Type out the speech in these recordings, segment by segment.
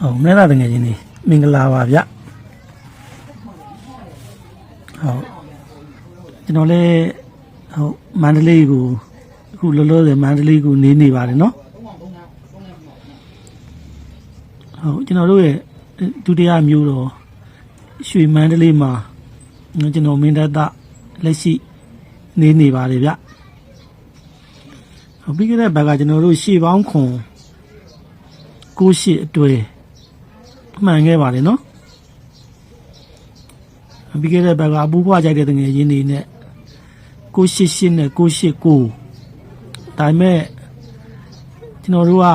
ဟုတ်မဲသားတငယ်ချင်းနေမင်္ဂလာပါဗျဟုတ်ကျွန်တော်လည်းဟုတ်မန္တလေးကိုအခုလောလောဆယ်မန္တလေးကိုနေနေပါတယ်နော်ဟုတ်ကျွန်တော်တို့ရဲ့ဒုတိယမျိုးတော့ရွှေမန္တလေးမှာကျွန်တော်မင်းတပ်လက်ရှိနေနေပါတယ်ဗျဟုတ်ပြီးခဲ့တဲ့ဘက်ကကျွန်တော်တို့ရှေ့ပေါင်းခွန်ကိုရှိအတွေ့ မှန်ခဲ့ပါတယ်နော်ပြီးခဲ့တဲ့ဘက်ကအပူပွားကြိုက်တဲ့တငယ်ချင်းတွေနဲ့ကိုရှိရှိနဲ့ကိုရှိကိုဒါပေမဲ့ကျွန်တော်တို့က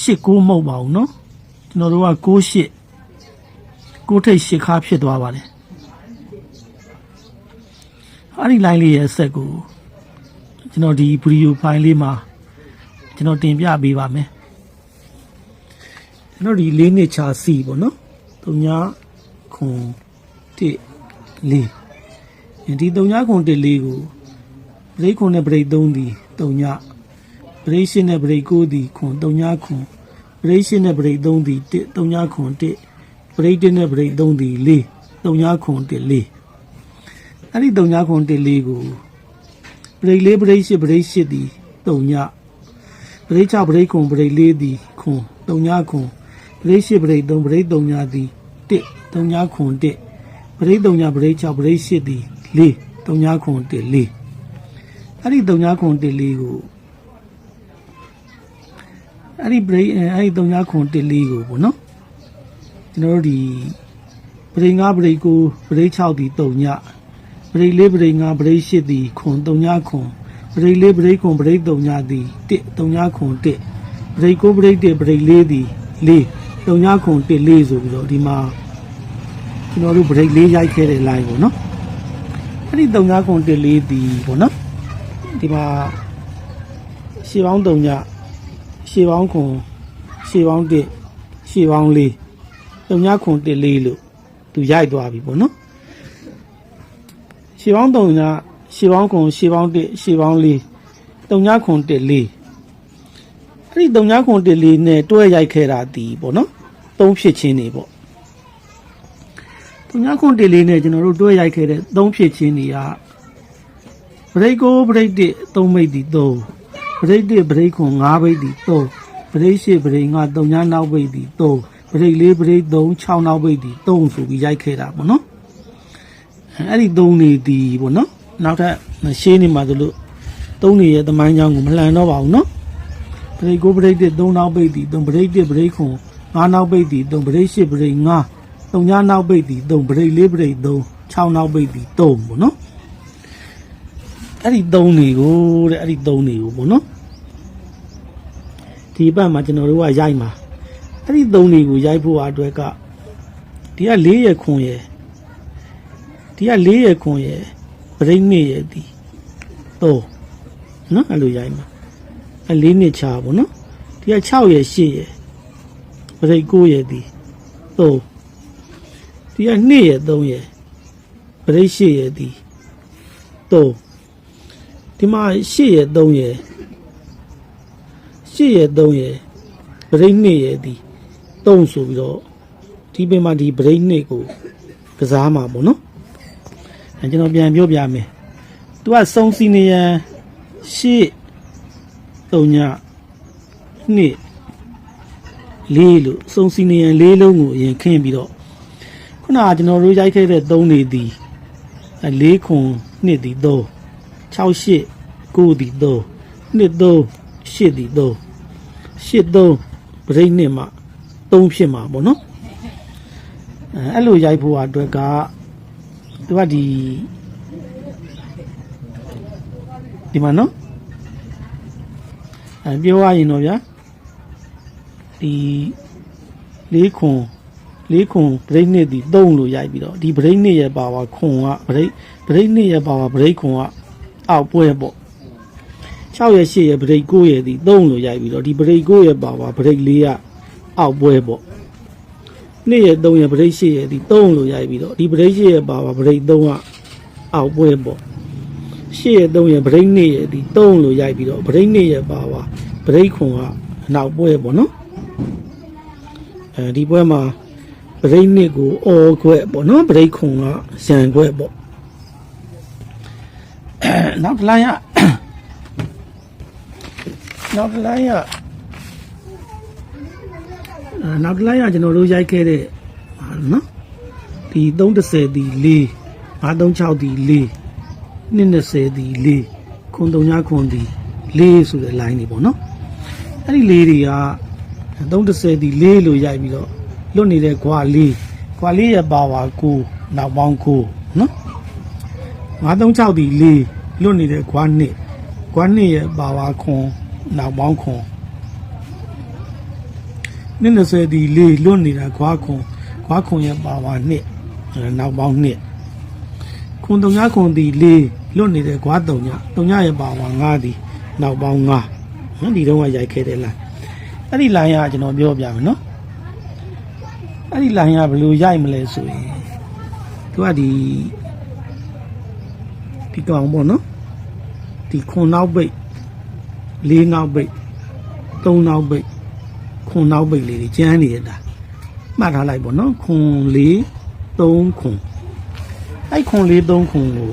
ရှစ်ကိုမဟုတ်ပါဘူးနော်ကျွန်တော်တို့ကကိုရှိကိုထိတ်ရှစ်ခါဖြစ်သွားပါတယ်အဲ့ဒီ line လေးရဲ့အဆက်ကိုကျွန်တော်ဒီဗီဒီယိုဖိုင်လေးမှာကျွန်တော်တင်ပြပေးပါမယ်ကျွ န်တော်ဒီလေးနှစ်ချာစီပေါ့နော်တုံညာခွန်တစ်လေးဒီတုံညာခွန်တစ်လေးကိုပရိတ်ခွန်နဲ့ပရိတ်သုံးဒီတုံညာပရိတ်ရှင်းနဲ့ပရိတ်ကိုဒီခွန်တုံညာခွန်ပရိတ်ရှင်းနဲ့ပရိတ်သုံးဒီတစ်တုံညာခွန်တစ်ပရိတ်တစ်နဲ့ပရိတ်သုံးဒီလေးတုံညာခွန်တစ်လေးအဲ့ဒီတုံညာခွန်တစ်လေးကိုပရိတ်လေးပရိတ်ရှစ်ပရိတ်ရှစ်ဒီတုံညာပရိတ်ချပရိတ်ခွန်ပရိတ်လေးဒီခွန်တုံညာခွန် ပရိတ်ရှစ်ပရိတ်သုံးပရိတ်တုံညာဒီတစ်တုံညာခွန်တစ်ပရိတ်တုံညာပရိတ်ချပရိတ်ရှစ်ဒီလေးတုံညာခွန်တစ်လေးအဲ့ဒီတုံညာခွန်တစ်လေးကိုအဲ့ဒီပရိတ်အဲ့ဒီတုံညာခွန်တစ်လေးကိုပေါ့နော်ကျွန်တော်တို့ဒီပရိတ်ငါပရိတ်ကိုပရိတ်6ဒီတုံညာပရိတ်လေးပရိတ်ငါပရိတ်8ဒီခွန်တုံညာခွန်ပရိတ်လေးပရိတ်ခွန်ပရိတ်တုံညာဒီတစ်တုံညာခွန်တစ်ပရိတ်ကိုပရိတ်တစ်ပရိတ်လေးဒီလေးတုံညာခွ န်တစ်လေးဆိုပြီးတော့ဒီမှာကျွန်တော်တို့ပရိတ်လေးရိုက်ခဲ့တဲ့ line ပေါ့နော်အဲ့ဒီတုံညာခွန်တစ်လေးဒီပေါ့နော်ဒီမှာရှေးပေါင်းတုံညာရှေးပေါင်းခွန်ရှေးပေါင်းတစ်ရှေးပေါင်းလေးတုံညာခွန်တစ်လေးလို့သူရိုက်သွားပြီပေါ့နော်ရှေးပေါင်းတုံညာရှေးပေါင်းခွန်ရှေးပေါင်းတစ်ရှေးပေါင်းလေးတုံညာခွန်တစ်လေးအဲ့ဒီတုံညာခွန်တစ်လေးနဲ့တွဲရိုက်ခဲ့တာဒီပေါ့နော် သုံးဖြစ်ချင်းနေပေါ့တုံညာခွန်တစ်လေးနဲ့ကျွန်တော်တို့တွဲရိုက်ခဲ့တဲ့သုံးဖြစ်ချင်းတွေကဗရိတ်ကိုဗရိတ်တစ်သုံးမိတ်ဒီသုံးဗရိတ်တစ်ဗရိတ်ခွန်၅ဘိတ်ဒီသုံးဗရိတ်ရှိဗရိတ်ငါတုံညာနောက်ဘိတ်ဒီသုံးဗရိတ်လေးဗရိတ်သုံး6နောက်ဘိတ်ဒီသုံးဆိုပြီးရိုက်ခဲ့တာပေါ့နော်အဲ့ဒီသုံးနေဒီပေါ့နော်နောက်ထပ်ရှင်းနေမှာဆိုလို့သုံးနေရဲ့သမိုင်းကြောင်းကိုမလှန်တော့ပါဘူးနော်ပရိတ်ကိုပရိတ်တစ်သုံးနောက်ပိတ်ဒီသုံးပရိတ်တစ်ပရိတ်ခွန် ငါးနောက်ပိတ်ဒီသုံးပရိတ်ရှစ်ပရိတ်ငါးသုံးညနောက်ပိတ်ဒီသုံးပရိတ်လေးပရိတ်သုံး6နောက်ပိတ်ဒီသုံးပေါ့နော်အဲ့ဒီသုံးနေကိုတဲ့အဲ့ဒီသုံးနေကိုပေါ့နော်ဒီဘက်မှာကျွန်တော်တို့ကရိုက်မှာအဲ့ဒီသုံးနေကိုရိုက်ဖို့အတွက်ကဒီက၄ရခွန်ရယ်ဒီက၄ရခွန်ရယ်ပရိနေရယ်ဒီတော့နော်အဲ့လိုရိုင်းမှာအဲ၄နှစ်ချာပေါ့နော်ဒီက6ရယ်8ရယ် ပရိ9ရယ်ဒီတော့ဒီက2ရယ်3ရယ်ပရိ8ရယ်ဒီတော့ဒီမှာ8ရယ်3ရယ်8ရယ်3ရယ်ပရိ2ရယ်ဒီ3ဆိုပြီးတော့ဒီပင်မှာဒီပရိ2ကိုကစားမှာပေါ့နော်အဲကျွန်တော်ပြန်ပြောပြမယ်။ तू ကစုံစီနေရန်ရှေ့တုံညနှစ် လေးလို့စုံစီနေရန်လေးလုံးကိုအရင်ခင်းပြီးတော့ခုနကကျွန်တော်တို့ရိုက်ခဲ့တဲ့3နေသည်အဲ4ခွန်နှစ်သည်3 6 8 9သည်3နှစ်3 8သည်3 8 3ပရိတ်နှစ်မှာ3ဖြစ်မှာပေါ့နော်အဲအဲ့လိုရိုက်ဖို့အတွက်ကသူကဒီဒီမှာနော်အဲပြောရရင်တော့ဗျာ ဒီလေးခွန်လေးခွန်ဘရိတ်နှစ်ဒီ3လို့ရိုက်ပြီးတော့ဒီဘရိတ်နှစ်ရဲ့ပါဝါခွန်ကဘရိတ်ဘရိတ်နှစ်ရဲ့ပါဝါဘရိတ်ခွန်ကအောက်ပွဲပေါ့6ရဲ့8ရဲ့ဘရိတ်9ရဲ့ဒီ3လို့ရိုက်ပြီးတော့ဒီဘရိတ်9ရဲ့ပါဝါဘရိတ်4ကအောက်ပွဲပေါ့နှစ်ရဲ့3ရဲ့ဗရိတ်8ရဲ့ဒီ3လို့ရိုက်ပြီးတော့ဒီဗရိတ်8ရဲ့ပါပါဗရိတ်3ကအောက်ပွဲပေါ့8ရဲ့3ရဲ့ဗရိတ်2ရဲ့ဒီ3လို့ရိုက်ပြီးတော့ဗရိတ်2ရဲ့ပါပါဗရိတ်ခွန်ကနောက်ပွဲပေါ့နော် အဲဒီပွဲမှာပရိတ်နှစ်ကိုအော်ခွဲ့ပေါ့နော်ပရိတ်ခုံကရန်ခွဲ့ပေါ့နောက်တစ်လိုင်းရနောက်တစ်လိုင်းရအဲနောက်တစ်လိုင်းရကျွန်တော်တို့ရိုက်ခဲ့တဲ့ဟာနော်ဒီ330ဒီ4 536ဒီ4 220ဒီ4ခွန်3ခွန်ဒီ4ဆိုတဲ့ line တွေပေါ့နော်အဲ့ဒီ4တွေက 330ဒီ4လို့ရိုက်ပြီးတော့လွတ်နေတဲ့ကွာ4ကွာ4ရဲ့ပါဝါ9နောက်ပေါင်း9နော်536ဒီ4လွတ်နေတဲ့ကွာ2ကွာ2ရဲ့ပါဝါခွန်နောက်ပေါင်းခွန်20ဒီ4လွတ်နေတာကွာခွန်ကွာခွန်ရဲ့ပါဝါ2နောက်ပေါင်း2ခွန်3ခွန်ဒီ4လွတ်နေတဲ့ကွာ3ည3ညရဲ့ပါဝါ9ဒီနောက်ပေါင်း9နော်ဒီတော့ကရိုက်ခဲ့တယ်လား အဲ့ဒီ line ကကျွန်တော်ပြောပြမယ်နော်အဲ့ဒီ line ကဘယ်လိုရိုက်မလဲဆိုရင်သူကဒီဒီကောင်ပေါ့နော်ဒီခွန်နောက်ပိတ်လေးနောက်ပိတ်သုံးနောက်ပိတ်ခွန်နောက်ပိတ်လေးတွေကျန်းနေရတာမှတ်ထားလိုက်ပေါ့နော်ခွန်လေးသုံးခွန်အဲ့ခွန်လေးသုံးခွန်ကို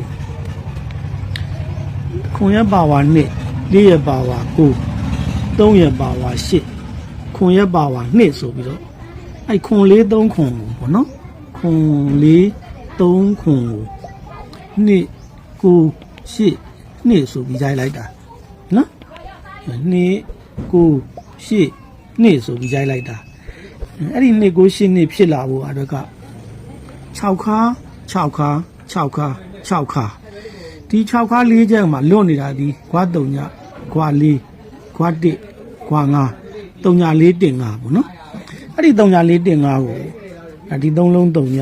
ခွန်ရဲ့ပါဝါနှစ်လေးရဲ့ပါဝါကိုသုံးရဲ့ပါဝါရှစ် ခွန်ရဲ့ပါဝါနှစ်ဆိုပြီးတော့အဲ့ခွန်လေးသုံးခွန်ကိုပေါ့နော်ခွန်လေးသုံးခွန်ကိုနှစ်ကိုရှစ်နှစ်ဆိုပြီးကြိုက်လိုက်တာနော်နှစ်ကိုရှစ်နှစ်ဆိုပြီးကြိုက်လိုက်တာအဲ့ဒီနှစ်ကိုရှစ်နှစ်ဖြစ်လာဖို့အတွက်က6ခါ6ခါ6ခါ6ခါဒီ6ခါ၄ချက်မှာလွတ်နေတာဒီခွာ3ညခွာ4ခွာ1ခွာ5 3ည4တင်5ပေါ့နော်အဲ့ဒီ3ည4တင်5ကိုအဲ့ဒီ3လုံး3ည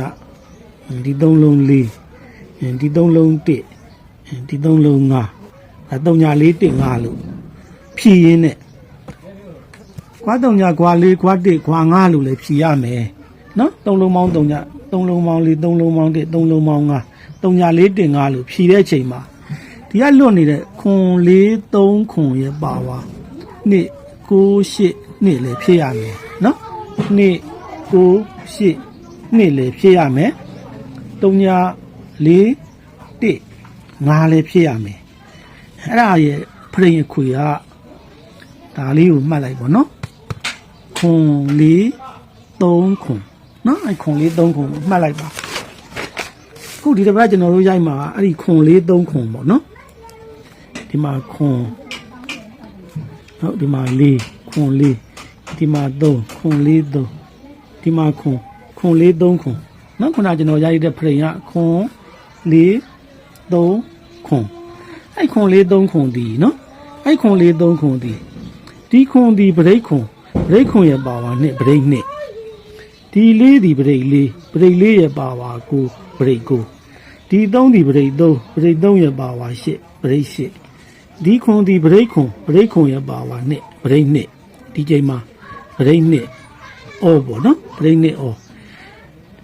ဒီ3လုံး4ဒီ3လုံး1ဒီ3လုံး5အဲ3ည4တင်5လို့ဖြည့်ရင်းနဲ့ခွာ3ညခွာ4ခွာ1ခွာ5လို့လည်းဖြည့်ရမယ်နော်3လုံးပေါင်း3ည3လုံးပေါင်း4 3လုံးပေါင်း1 3လုံးပေါင်း5 3ည4တင်5လို့ဖြည့်တဲ့အချိန်မှာဒီကလွတ်နေတဲ့ခွန်4 3ခွန်ရဲ့ပါဝါနှစ်9 8 နှစ်လည်းဖြည့်ရမယ်နော်နှစ်9 8နှစ်လည်းဖြည့်ရမယ်3ည4 1 5လည်းဖြည့်ရမယ်အဲ့ဒါရဲ့ဖရိန်ခွေကဒါလေးကိုမှတ်လိုက်ပါနော်ခွန်4 3ခွန်နော်အဲ့ခွန်4 3ခွန်ကိုမှတ်လိုက်ပါခုဒီတစ်ပတ်ကျွန်တော်တို့ရိုက်မှာအဲ့ဒီခွန်4 3ခွန်ပေါ့နော်ဒီမှာခွန်ဟုတ်ဒီမှာ4ခွန်4 ဒီမှာ3ခွန်4 3ဒီမှာခွန်ခွန်4 3ခွန်နော်ခုနကကျွန်တော်ရိုက်တဲ့ဖရိန်ကခွန်4 3ခွန်အဲ့ခွန်4 3ခွန်ဒီနော်အဲ့ခွန်4 3ခွန်ဒီဒီခွန်ဒီဗရိတ်ခွန်ဗရိတ်ခွန်ရဲ့ပါဝါနဲ့ဗရိတ်နဲ့ဒီလေးဒီဗရိတ်လေးဗရိတ်လေးရဲ့ပါဝါကိုဗရိတ်ကိုဒီ3ဒီဗရိတ်3ဗရိတ်3ရဲ့ပါဝါ8ဗရိတ်8ဒီခွန်ဒီဗရိတ်ခွန်ဗရိတ်ခွန်ရဲ့ပါဝါနဲ့ဗရိတ်နဲ့ဒီချိန်မှာ ဗရိတ်နဲ့အော်ပေါ့နော်ဗရိတ်နဲ့အော်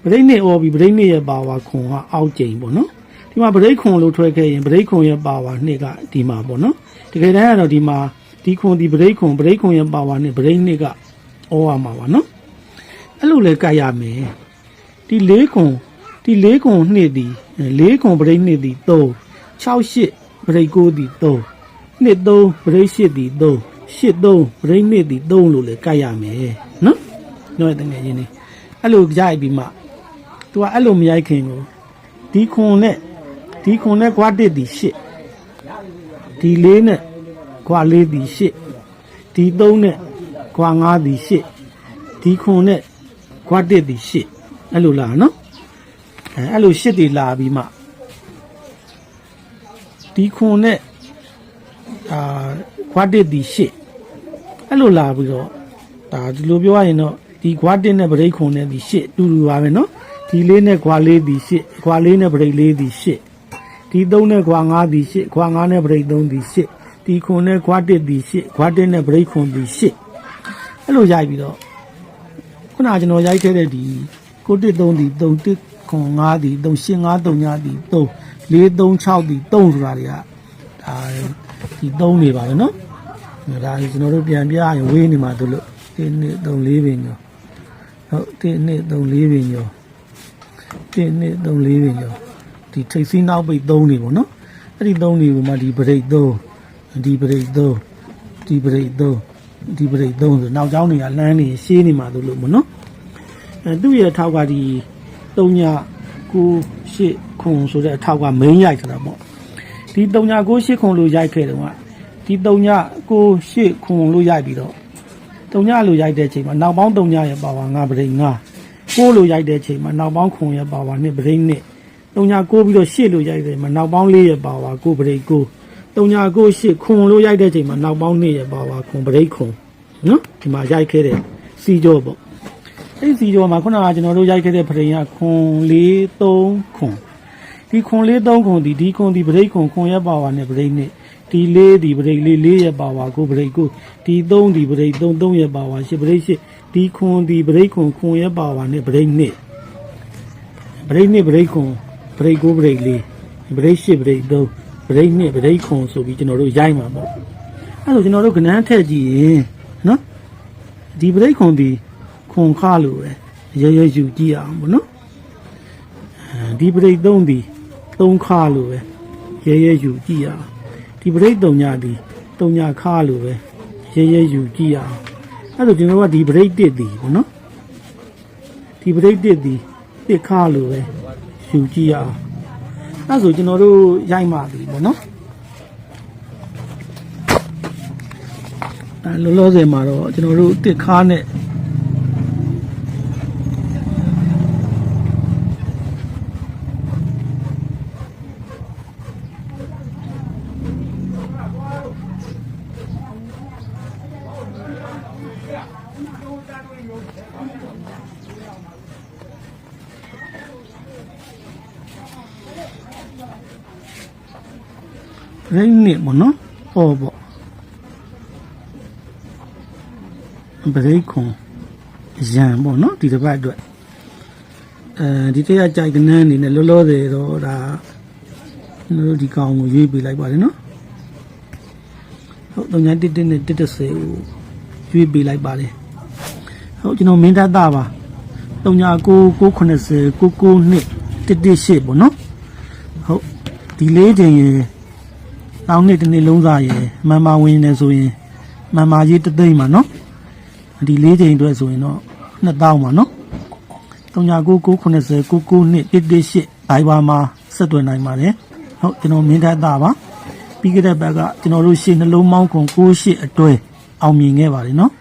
ဗရိတ်နဲ့အော်ပြီးဗရိတ်နဲ့ရဲ့ပါဝါခွန်ကအောက်ချိန်ပေါ့နော်ဒီမှာဗရိတ်ခွန်လို့ထွက်ခဲ့ရင်ဗရိတ်ခွန်ရဲ့ပါဝါနှစ်ကဒီမှာပေါ့နော်တကယ်တမ်းကတော့ဒီမှာဒီခွန်ဒီဗရိတ်ခွန်ဗရိတ်ခွန်ရဲ့ပါဝါနဲ့ဗရိတ်နှစ်ကအော်ရမှာပါနော်အဲ့လိုလဲကြိုက်ရမယ်ဒီ၄ခွန်ဒီ၄ခွန်နှစ်ဒီ၄ခွန်ဗရိတ်နှစ်ဒီ3 6 8ဗရိတ်9ဒီ3နှစ်3ဗရိတ်8ဒီ3 8 3ဗရိတ်နှစ်ဒီ3လို့လဲကြိုက်ရမယ်နော်ညောတကယ်ချင်းနေအဲ့လိုကြိုက်ပြီးမှ तू ကအဲ့လိုမရိုက်ခင်ကိုဒီခွန်နဲ့ဒီခွန်နဲ့ကွာတစ်ဒီ8ဒီလေးနဲ့ကွာလေးဒီ8ဒီ3နဲ့ကွာ5ဒီ8ဒီခွန်နဲ့ကွာတစ်ဒီ8အဲ့လိုလာနော်အဲအဲ့လို8တွေလာပြီးမှဒီခွန်နဲ့အာ ကွာတစ်ဒီ8အဲ့လိုလာပြီးတော့ဒါဒီလိုပြောရရင်တော့ဒီကွာတစ်နဲ့ဗရိတ်ခွန်နဲ့ဒီ8တူတူပါပဲနော်ဒီလေးနဲ့ကွာလေးဒီ8ကွာလေးနဲ့ဗရိတ်လေးဒီ8ဒီ3နဲ့ကွာ5ဒီ8ကွာ5နဲ့ဗရိတ်3ဒီ8ဒီခွန်နဲ့ကွာတစ်ဒီ8ကွာတစ်နဲ့ဗရိတ်ခွန်ဒီ8အဲ့လိုရိုက်ပြီးတော့ခုနကကျွန်တော်ရိုက်ခဲ့တဲ့ဒီကိုတစ်3ဒီ3တစ်ခွန်5ဒီ3 8 5 3ညဒီ3 4 3 6ဒီ3ဆိုတာတွေကဒါဒီ3နေပါလေနော် ဒါကျွန်တော်တို့ပြန်ပြရင်ဝေးနေမှာတို့လို့ဒီနေ့3 4ပင်ကျော်ဟုတ်1 2 3 4ပင်ကျော်1 2 3 4ပင်ကျော်ဒီထိပ်စီးနောက်ပိတ်3နေပေါ့နော်အဲ့ဒီ3နေကိုမှဒီဘရိတ်3ဒီဘရိတ်3ဒီဘရိတ်3ဒီဘရိတ်3ဆိုနောက်ကျောင်းတွေကလမ်းနေရှင်းနေမှာတို့လို့ပေါ့နော်အဲသူ့ရဲ့ထောက်ကဒီ3ည9 8ခုဆိုတဲ့အထောက်က main ရိုက်ဆိုတာပေါ့ဒီ3ည9 8ခုလို့ရိုက်ခဲ့တော့က ဒီ3ည9 8ခုလို့ရိုက်ပြီးတော့တုံညလိုရိုက်တဲ့အချိန်မှာနောက်ပေါင်းတုံညရဲ့ပါဝါ9ပရိတ်9ကိုလိုရိုက်တဲ့အချိန်မှာနောက်ပေါင်းခွန်ရဲ့ပါဝါ2ပရိတ်2တုံည9ပြီးတော့8လိုရိုက်တဲ့အချိန်မှာနောက်ပေါင်း4ရဲ့ပါဝါ9ပရိတ်9တုံည9 8ခွန်လိုရိုက်တဲ့အချိန်မှာနောက်ပေါင်း2ရဲ့ပါဝါခွန်ပရိတ်ခွန်နော်ဒီမှာရိုက်ခဲ့တဲ့စီကြောပေါ့အဲ့ဒီစီကြောမှာခုနကကျွန်တော်တို့ရိုက်ခဲ့တဲ့ပရိတ်ကခွန်4 3ခွန်ဒီခွန်4 3ခွန်ဒီဒီခွန်ဒီပရိတ်ခွန်ခွန်ရဲ့ပါဝါ2ပရိတ်2 ဒီလေးဒီပရိတ်လေးလေးရဲ့ပါဝါကိုပရိတ်ကိုဒီ3ဒီပရိတ်3 3ရဲ့ပါဝါ10ပရိတ်10ဒီခွန်ဒီပရိတ်ခွန်ခွန်ရဲ့ပါဝါနဲ့ပရိတ်2ပရိတ်2ပရိတ်ခွန်ပရိတ်ကိုပရိတ်လေးပရိတ်10ပရိတ်3ပရိတ်2ပရိတ်ခွန်ဆိုပြီးကျွန်တော်တို့ရိုက်မှာပေါ့အဲ့လိုကျွန်တော်တို့ကဏ္ဍထက်ကြည့်ရင်နော်ဒီပရိတ်ခွန်ဒီခွန်ခလို့ပဲရဲရဲယူကြည့်အောင်ပေါ့နော်အဲဒီပရိတ်3ဒီ3ခလို့ပဲရဲရဲယူကြည့်အောင် ဒီပရိတ်တုံညာဒီတုံညာခါလို့ပဲရဲရဲယူကြည့်ရအောင်အဲ့ဒါကျွန်တော်ကဒီပရိတ်တစ်ဒီပေါ့နော်ဒီပရိတ်တစ်ဒီတစ်ခါလို့ပဲယူကြည့်ရအောင်အဲ့ဆိုကျွန်တော်တို့ရိုက်မှပြီပေါ့နော်အဲလောလောဆယ်မှာတော့ကျွန်တော်တို့တစ်ခါနဲ့ ရိတ်နဲ့ပေါ့နော်ဟောပေါ့ပရိတ်ခွန်ရံပေါ့နော်ဒီတစ်ပတ်အတွက်အဲဒီတရကြိုက်ကနန်းအနေနဲ့လောလောဆယ်တော့ဒါကျွန်တော်တို့ဒီကောင်ကိုရွေးပေးလိုက်ပါတယ်နော်ဟုတ်တော့ညာတစ်တစ်နဲ့တစ်တစ်ဆယ်ကိုရွေးပေးလိုက်ပါတယ်ဟုတ်ကျွန်တော်မင်းသားသားပါ3ညာ9 980 99နှစ်တစ်တစ်ရှစ်ပေါ့နော်ဟုတ်ဒီလေးချိန်ရေ နောက်နှစ်တစ်နှစ်လုံးစားရယ်မန်မာဝင်နေဆိုရင်မန်မာကြီးတစ်သိမ့်ပါနော်ဒီလေးချိန်အတွက်ဆိုရင်တော့2000ပါနော်399990 99နှစ်118ဘိုင်ဘာမှာဆက်သွယ်နိုင်ပါတယ်ဟုတ်ကျွန်တော်မင်းထက်သားပါပြီးကြတဲ့ဘက်ကကျွန်တော်တို့ရှေ့နှလုံးမောင်းခွန်68အတွဲအောင်မြင်ခဲ့ပါတယ်နော်